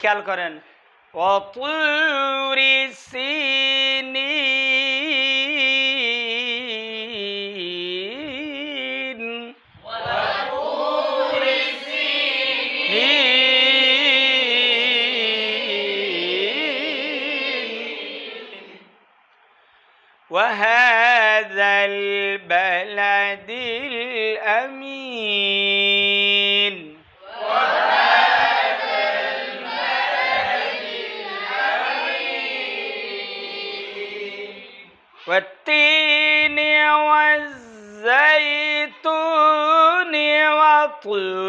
খেয়াল করেন অতুরি সিনিন وهذا البلد flu.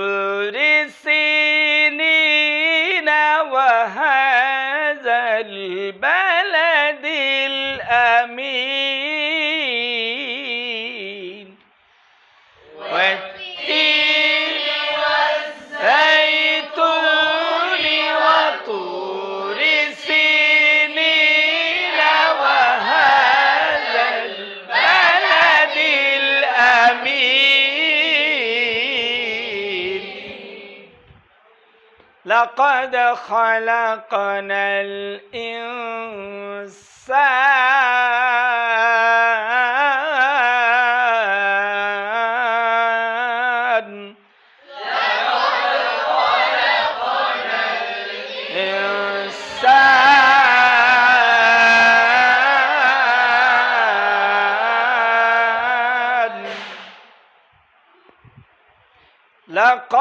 لقد خلقنا الإنسان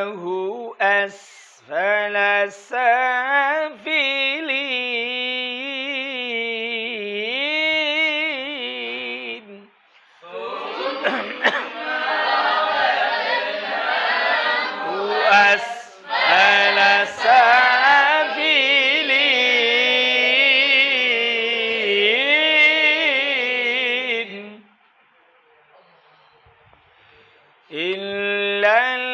فهو أسفل سافلين. هو أسفل سافلين. إلا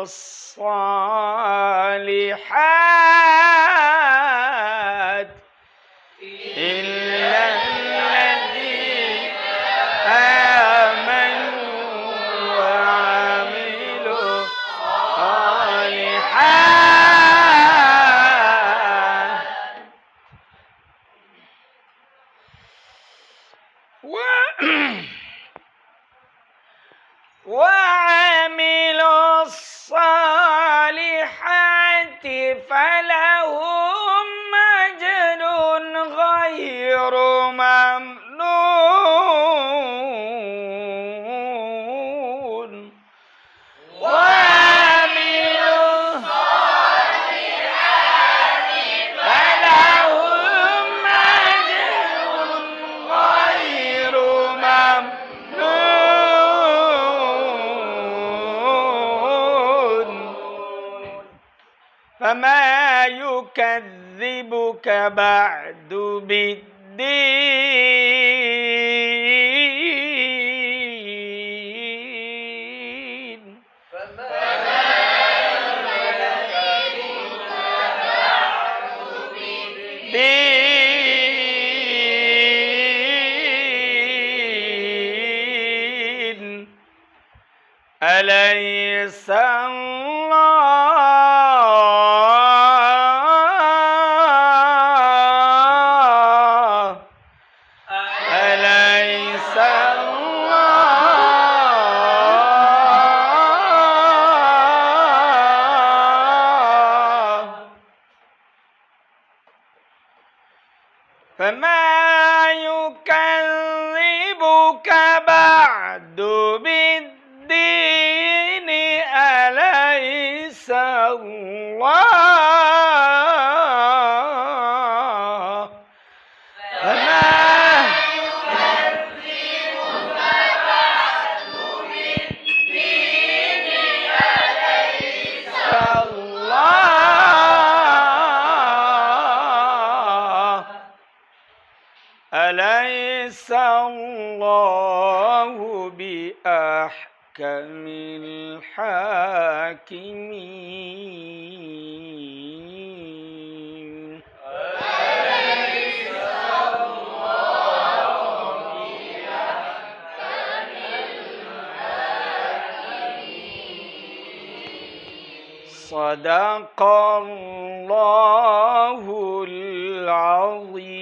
الصالحات يعذبك بعد بالدين. فما بعد بالدين. أليس الله بعد بالدين أليس الله بأحكم الحاكمين؟ صدق الله العظيم.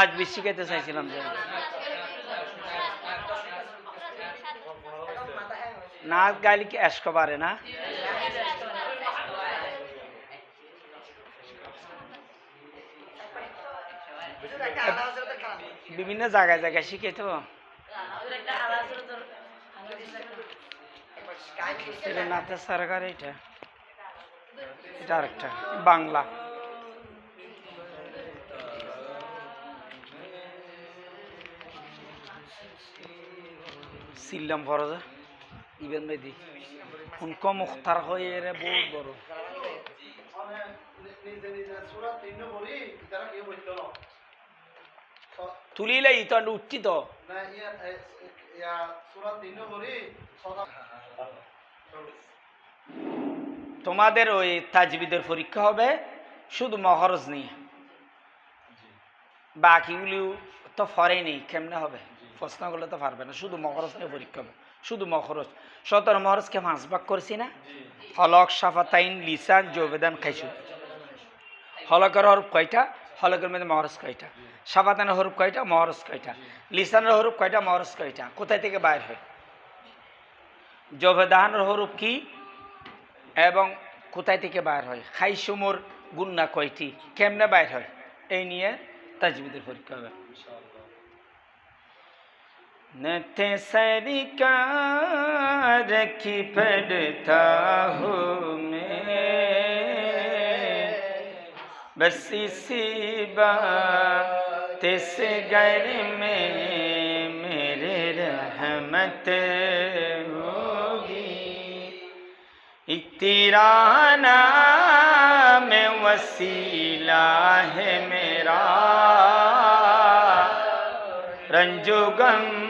তাজবির শিখাইতে চাইছিলাম যে। নাচ গাইলে কি এসক পারে না? বিভিন্ন জায়গায় জায়গায় শিখে তো। নাচের সরকার এটা এটা আরেকটা, বাংলা। সিল্লাম ফরজা ইবেন মেদি উনক মুখতার হয়ে রে বহুত বড়। তুলিলে তো উঠছি তো। তোমাদের ওই তাজবিদের পরীক্ষা হবে, শুধু মহরজ নিয়ে। বাকিগুলিও তো ফরে নেই, কেমনে হবে? প্রশ্নগুলো তো পারবে না। শুধু মহরজ নিয়ে পরীক্ষা হবে শুধু মহরজ সতেরো মহরজকে পাঁচ ভাগ করেছি না? হলক সাফাতাইন লিসান জোবেদান খাইছু। হলকের হরফ কয়টা? হলকের মধ্যে মহরজ কয়টা? সাফাতানের হরফ কয়টা? মহরজ কয়টা? লিসানের হরফ কয়টা? মহরজ কয়টা? কোথায় থেকে বাইর হয়? জবেদানের হরফ কি? এবং কোথায় থেকে বাইর হয়? খাইসুমোর গুন্না কয়টি? কেমনে বাইর হয়? এই নিয়ে তাজবিদের পরীক্ষা হবে। نت سرکار کی پڑھتا ہوں میں۔ بس اسی بات سے گھر میں میرے رحمت ہوگی۔ ایک تیرا نام وسیلہ ہے میرا۔ رنجو غم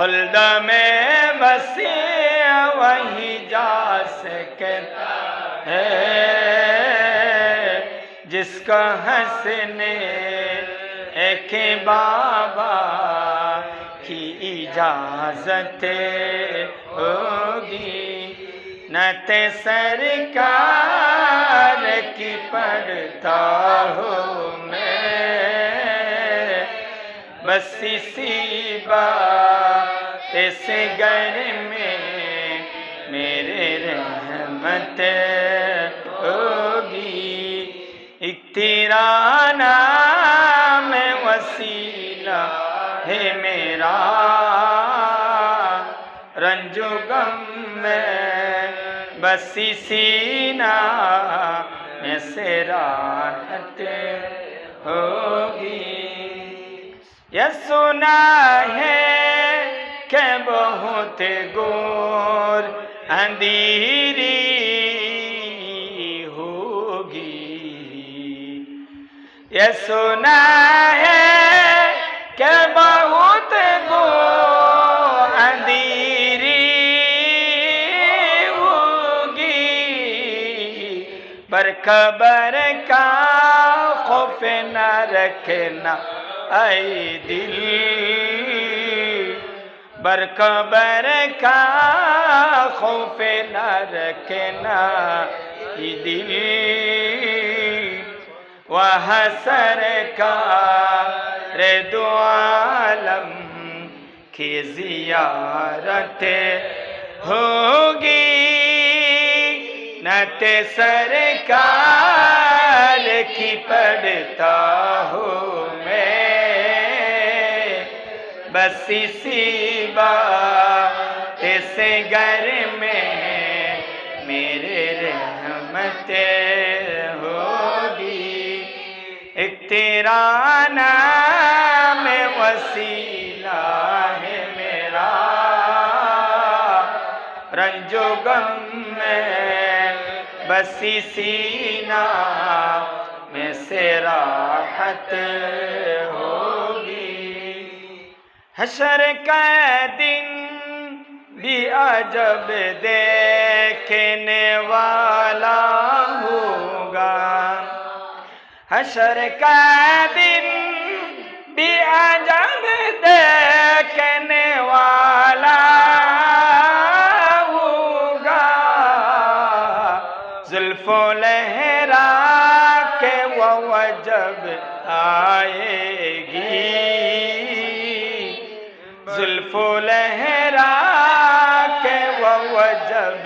خلد میں بسے وہی جا سکتا ہے۔ جس کا ہنسنے ایک بابا کی اجازت ہوگی۔ نت سرکار کی پڑھتا ہوں بس اسی بات سے گھر میں میرے رحمت ہوگی۔ ایک تیرا نام وسیلہ ہے میرا۔ رنج و غم میں بسی سینا میں سے راحت ہوگی۔ یہ سنا ہے کہ بہت گور اندھیری ہوگی۔ یہ سنا ہے کہ بہت گو اندھیری ہوگی۔ برخبر کا خوف نہ رکھنا۔ اے دل، برخبر کا خوف نہ رکھنا، اے دل، وہ سرکار دو عالم کی زیارت ہوگی۔ نت سرکار کی پڑھتا ہوں۔ میں بس اسی بات سے گھر میں میرے رحمت ہوگی ایک تیرا نام وسیلہ ہے میرا رنج و غم میں بسی سینا میں سے راحت ہوگی حشر کا دن بھی عجب دیکھنے والا ہوگا۔ حشر کا دن بھی عجب دیکھنے زلف لہرا کے وہ جب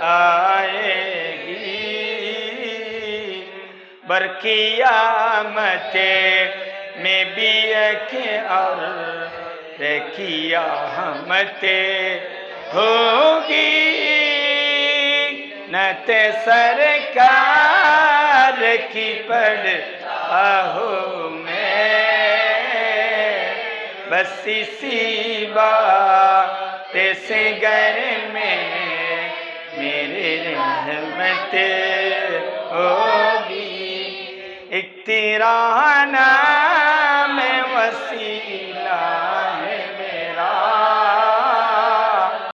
آئے گی۔ برقیامت میں بھی ایک اور قیامت ہوگی۔ نت سرکار کی پڑھ آہو میں ہنسی سی بات گھر میں میرے رحمت ہوگی۔ اقترانہ میں وسیع